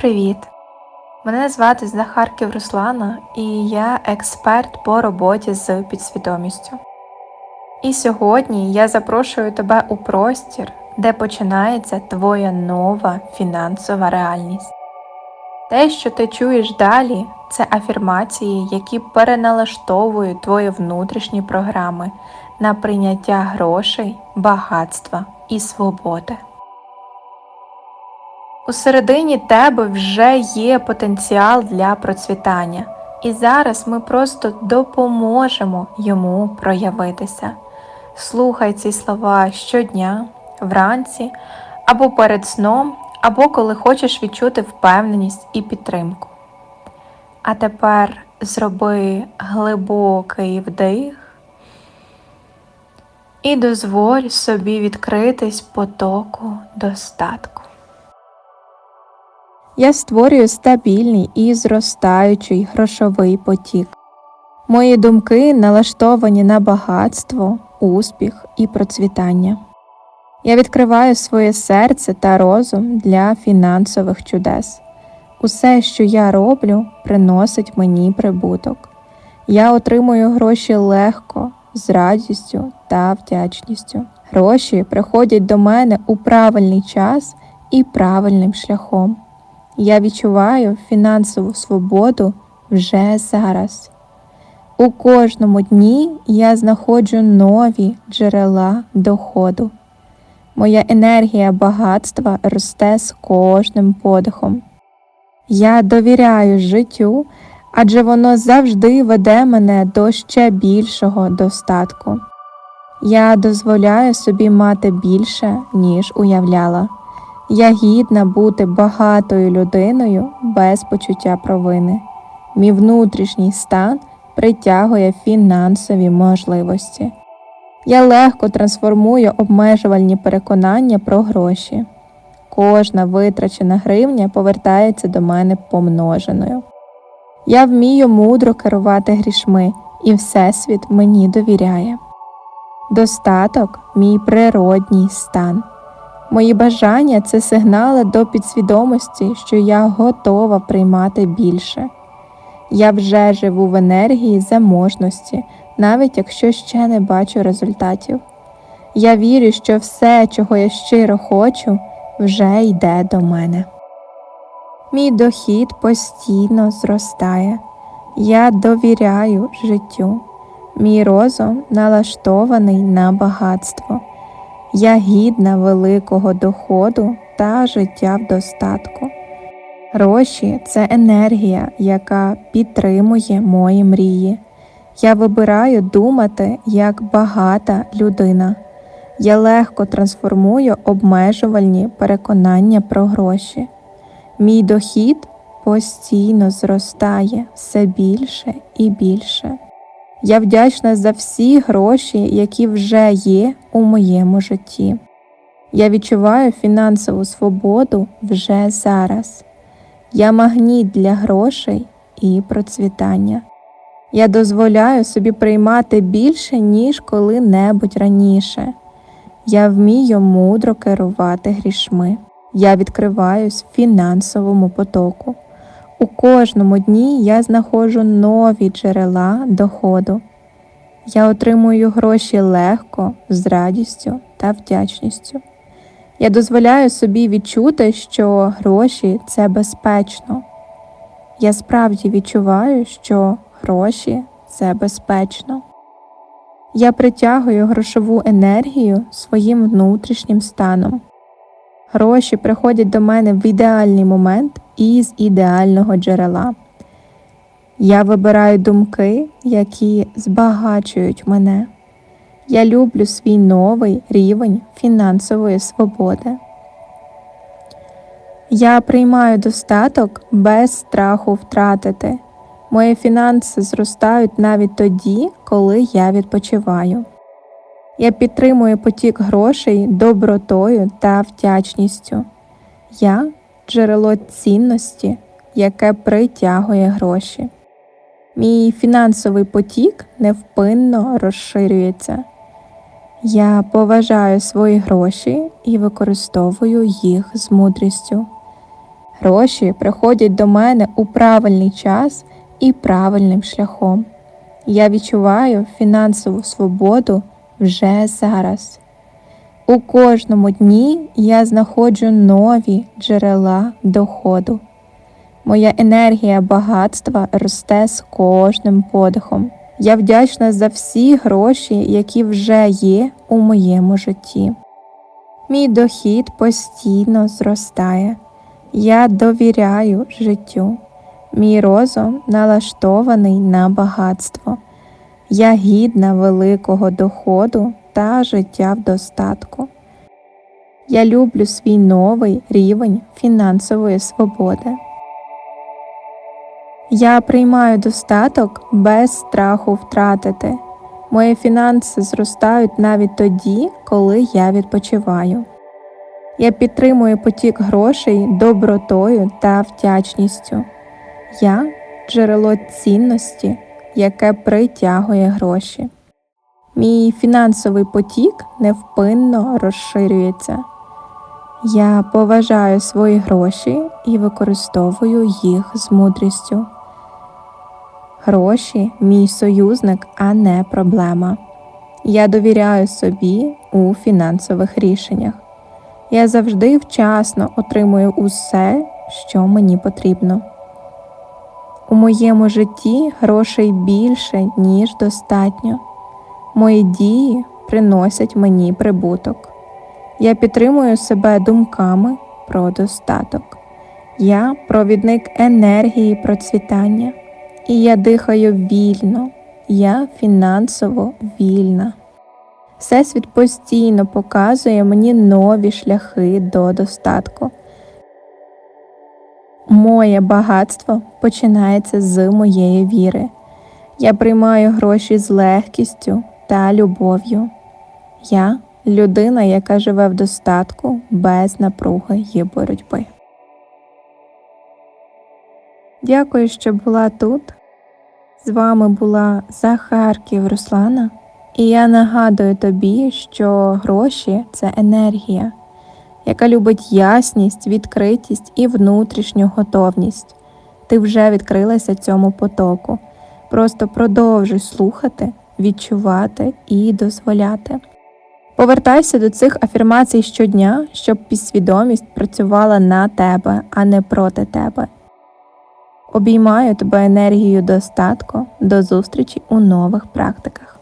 Привіт! Мене звати Захарків Руслана і я експерт по роботі з підсвідомістю. І сьогодні я запрошую тебе у простір, де починається твоя нова фінансова реальність. Те, що ти чуєш далі, це афірмації, які переналаштовують твої внутрішні програми на прийняття грошей, багатства і свободи. Усередині тебе вже є потенціал для процвітання, і зараз ми просто допоможемо йому проявитися. Слухай ці слова щодня, вранці, або перед сном, або коли хочеш відчути впевненість і підтримку. А тепер зроби глибокий вдих і дозволь собі відкритись потоку достатку. Я створюю стабільний і зростаючий грошовий потік. Мої думки налаштовані на багатство, успіх і процвітання. Я відкриваю своє серце та розум для фінансових чудес. Усе, що я роблю, приносить мені прибуток. Я отримую гроші легко, з радістю та вдячністю. Гроші приходять до мене у правильний час і правильним шляхом. Я відчуваю фінансову свободу вже зараз. У кожному дні я знаходжу нові джерела доходу. Моя енергія багатства росте з кожним подихом. Я довіряю життю, адже воно завжди веде мене до ще більшого достатку. Я дозволяю собі мати більше, ніж уявляла. Я гідна бути багатою людиною без почуття провини. Мій внутрішній стан притягує фінансові можливості. Я легко трансформую обмежувальні переконання про гроші. Кожна витрачена гривня повертається до мене помноженою. Я вмію мудро керувати грішми, і Всесвіт мені довіряє. Достаток мій природній стан. Мої бажання це сигнали до підсвідомості, що я готова приймати більше. Я вже живу в енергії заможності, навіть якщо ще не бачу результатів. Я вірю, що все, чого я щиро хочу, вже йде до мене. Мій дохід постійно зростає. Я довіряю життю. Мій розум налаштований на багатство. Я гідна великого доходу та життя в достатку. Гроші це енергія, яка підтримує мої мрії. Я вибираю думати як багата людина. Я легко трансформую обмежувальні переконання про гроші. Мій дохід постійно зростає все більше і більше. Я вдячна за всі гроші, які вже є у моєму житті. Я відчуваю фінансову свободу вже зараз. Я магніт для грошей і процвітання. Я дозволяю собі приймати більше, ніж коли-небудь раніше. Я вмію мудро керувати грішми. Я відкриваюсь фінансовому потоку. У кожному дні я знаходжу нові джерела доходу. Я отримую гроші легко, з радістю та вдячністю. Я дозволяю собі відчути, що гроші це безпечно. Я справді відчуваю, що гроші це безпечно. Я притягую грошову енергію своїм внутрішнім станом. Гроші приходять до мене в ідеальний момент і з ідеального джерела. Я вибираю думки, які збагачують мене. Я люблю свій новий рівень фінансової свободи. Я приймаю достаток без страху втратити. Мої фінанси зростають навіть тоді, коли я відпочиваю. Я підтримую потік грошей добротою та вдячністю. Я джерело цінності, яке притягує гроші. Мій фінансовий потік невпинно розширюється. Я поважаю свої гроші і використовую їх з мудрістю. Гроші приходять до мене у правильний час і правильним шляхом. Я відчуваю фінансову свободу вже зараз. У кожному дні я знаходжу нові джерела доходу. Моя енергія багатства росте з кожним подихом. Я вдячна за всі гроші, які вже є у моєму житті. Мій дохід постійно зростає. Я довіряю життю. Мій розум налаштований на багатство. Я гідна великого доходу та життя в достатку. Я люблю свій новий рівень фінансової свободи. Я приймаю достаток без страху втратити. Мої фінанси зростають навіть тоді, коли я відпочиваю. Я підтримую потік грошей добротою та вдячністю. Я джерело цінності, яке притягує гроші. Мій фінансовий потік невпинно розширюється. Я поважаю свої гроші і використовую їх з мудрістю. Гроші мій союзник, а не проблема. Я довіряю собі у фінансових рішеннях. Я завжди вчасно отримую усе, що мені потрібно. У моєму житті грошей більше, ніж достатньо. Мої дії приносять мені прибуток. Я підтримую себе думками про достаток. Я провідник енергії процвітання, і я дихаю вільно, я фінансово вільна. Всесвіт постійно показує мені нові шляхи до достатку. Моє багатство починається з моєї віри. Я приймаю гроші з легкістю та любов'ю. Я людина, яка живе в достатку без напруги і боротьби. Дякую, що була тут. З вами була Захарків Руслана, і я нагадую тобі, що гроші це енергія, яка любить ясність, відкритість і внутрішню готовність. Ти вже відкрилася цьому потоку. Просто продовжуй слухати, відчувати і дозволяти. Повертайся до цих афірмацій щодня, щоб підсвідомість працювала на тебе, а не проти тебе. Обіймаю тебе енергією достатку. До зустрічі у нових практиках.